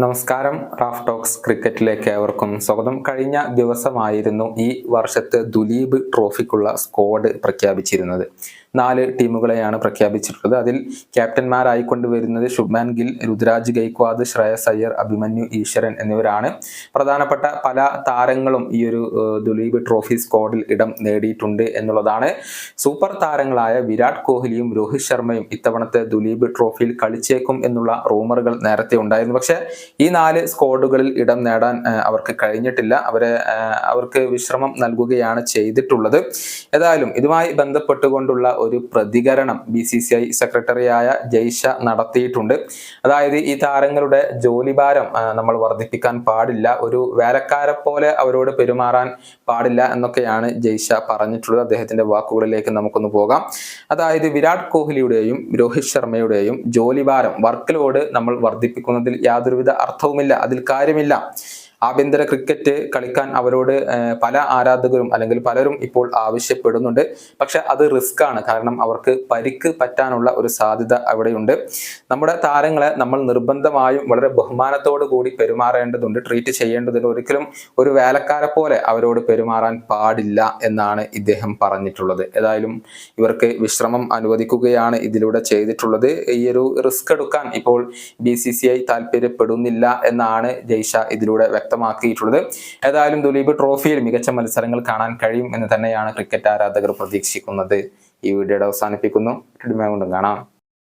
നമസ്കാരം. Raf talks ക്രിക്കറ്റിലേക്ക് ഏവർക്കും സ്വാഗതം. കഴിഞ്ഞ ദിവസമായിരുന്നു ഈ വർഷത്തെ ദുലീപ് ട്രോഫിക്കുള്ള സ്ക്വാഡ് പ്രഖ്യാപിച്ചിരുന്നത്. നാല് ടീമുകളെയാണ് പ്രഖ്യാപിച്ചിട്ടുള്ളത്. അതിൽ ക്യാപ്റ്റന്മാരായിക്കൊണ്ട് വരുന്നത് ശുഭ്മാൻ ഗിൽ രുദ്രാജ് ഗൈക്വാദ് ശ്രേയസ് അയ്യർ അഭിമന്യു ഈശ്വരൻ എന്നിവരാണ്. പ്രധാനപ്പെട്ട പല താരങ്ങളും ഈ ഒരു ദുലീപ് ട്രോഫി സ്ക്വാഡിൽ ഇടം നേടിയിട്ടുണ്ട് എന്നുള്ളതാണ്. സൂപ്പർ താരങ്ങളായ വിരാട് കോഹ്ലിയും രോഹിത് ശർമ്മയും ഇത്തവണത്തെ ദുലീപ് ട്രോഫിയിൽ കളിച്ചേക്കും എന്നുള്ള റൂമറുകൾ നേരത്തെ ഉണ്ടായിരുന്നു. പക്ഷേ ഈ നാല് സ്ക്വാഡുകളിൽ ഇടം നേടാൻ അവർക്ക് കഴിഞ്ഞിട്ടില്ല. അവരെ അവർക്ക് വിശ്രമം നൽകുകയാണ് ചെയ്തിട്ടുള്ളത്. ഏതായാലും ഇതുമായി ബന്ധപ്പെട്ടുകൊണ്ടുള്ള ഒരു പ്രതികരണം ബി സി സി ഐ സെക്രട്ടറിയായ ജയ്ഷ നടത്തിയിട്ടുണ്ട്. അതായത് ഈ താരങ്ങളുടെ ജോലിഭാരം നമ്മൾ വർദ്ധിപ്പിക്കാൻ പാടില്ല. ഒരു വേലക്കാരെ പോലെ അവരോട് പെരുമാറാൻ പാടില്ല എന്നൊക്കെയാണ് ജയ്ഷ പറഞ്ഞിട്ടുള്ളത്. അദ്ദേഹത്തിന്റെ വാക്കുകളിലേക്ക് നമുക്കൊന്ന് പോകാം. അതായത് വിരാട് കോഹ്ലിയുടെയും രോഹിത് ശർമ്മയുടെയും ജോലിഭാരം വർക്ക് ലോഡ് നമ്മൾ വർദ്ധിപ്പിക്കുന്നതിൽ യാതൊരുവിധ അർത്ഥവുമില്ല അതിൽ കാര്യമില്ല. ആഭ്യന്തര ക്രിക്കറ്റ് കളിക്കാൻ അവരോട് പല ആരാധകരും അല്ലെങ്കിൽ പലരും ഇപ്പോൾ ആവശ്യപ്പെടുന്നുണ്ട്. പക്ഷെ അത് റിസ്ക് ആണ്. കാരണം അവർക്ക് പരിക്ക് പറ്റാനുള്ള ഒരു സാധ്യത അവിടെയുണ്ട്. നമ്മുടെ താരങ്ങളെ നമ്മൾ നിർബന്ധമായും വളരെ ബഹുമാനത്തോടു കൂടി പെരുമാറേണ്ടതുണ്ട് ട്രീറ്റ് ചെയ്യേണ്ടതുണ്ട്. ഒരിക്കലും ഒരു വേലക്കാരെ പോലെ അവരോട് പെരുമാറാൻ പാടില്ല എന്നാണ് ഇദ്ദേഹം പറഞ്ഞിട്ടുള്ളത്. ഏതായാലും ഇവർക്ക് വിശ്രമം അനുവദിക്കുകയാണ് ഇതിലൂടെ ചെയ്തിട്ടുള്ളത്. ഈ ഒരു റിസ്ക് എടുക്കാൻ ഇപ്പോൾ ബി സി സി ഐ താല്പര്യപ്പെടുന്നില്ല എന്നാണ് ജയ്ഷ ഇതിലൂടെ വ്യക്തമാക്കിയിട്ടുള്ളത്. ഏതായാലും ദുലീപ് ട്രോഫിയിൽ മികച്ച മത്സരങ്ങൾ കാണാൻ കഴിയും എന്ന് തന്നെയാണ് ക്രിക്കറ്റ് ആരാധകർ പ്രതീക്ഷിക്കുന്നത്. ഈ വീഡിയോയുടെ അവസാനിപ്പിക്കുന്നു. കൊണ്ടും കാണാം.